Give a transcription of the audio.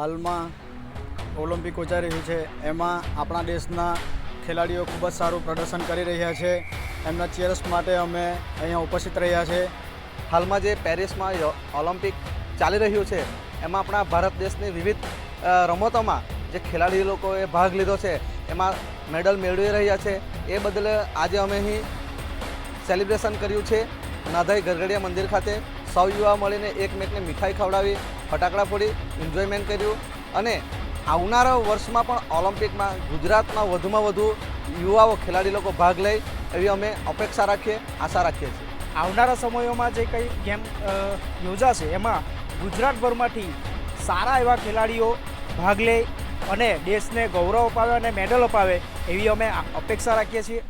હાલમાં ઓલિમ્પિક યોજાઈ રહ્યું છે. એમાં આપણા દેશના ખેલાડીઓ ખૂબ જ સારું પ્રદર્શન કરી રહ્યા છે. એમના ચેરસ માટે અમે અહીંયા ઉપસ્થિત રહ્યા છે. હાલમાં જે પેરિસમાં ઓલિમ્પિક ચાલી રહ્યું છે, એમાં આપણા ભારત દેશની વિવિધ રમતોમાં જે ખેલાડી લોકોએ ભાગ લીધો છે, એમાં મેડલ મેળવી રહ્યા છે. એ બદલ આજે અમે અહીં સેલિબ્રેશન કર્યું છે. નાધાઈ ગરગડિયા મંદિર ખાતે સૌ યુવા મળીને એકમેકને મીઠાઈ ખવડાવી, ફટાકડા ફોડી એન્જોયમેન્ટ કર્યું અને આવનારા વર્ષમાં પણ ઓલિમ્પિકમાં ગુજરાતમાં વધુમાં વધુ યુવાઓ ખેલાડી લોકો ભાગ લે એવી અમે અપેક્ષા રાખીએ, આશા રાખીએ છીએ. આવનારા સમયોમાં જે કંઈ ગેમ યોજાશે એમાં ગુજરાતભરમાંથી સારા એવા ખેલાડીઓ ભાગ લે અને દેશને ગૌરવ અપાવે અને મેડલ અપાવે એવી અમે અપેક્ષા રાખીએ છીએ.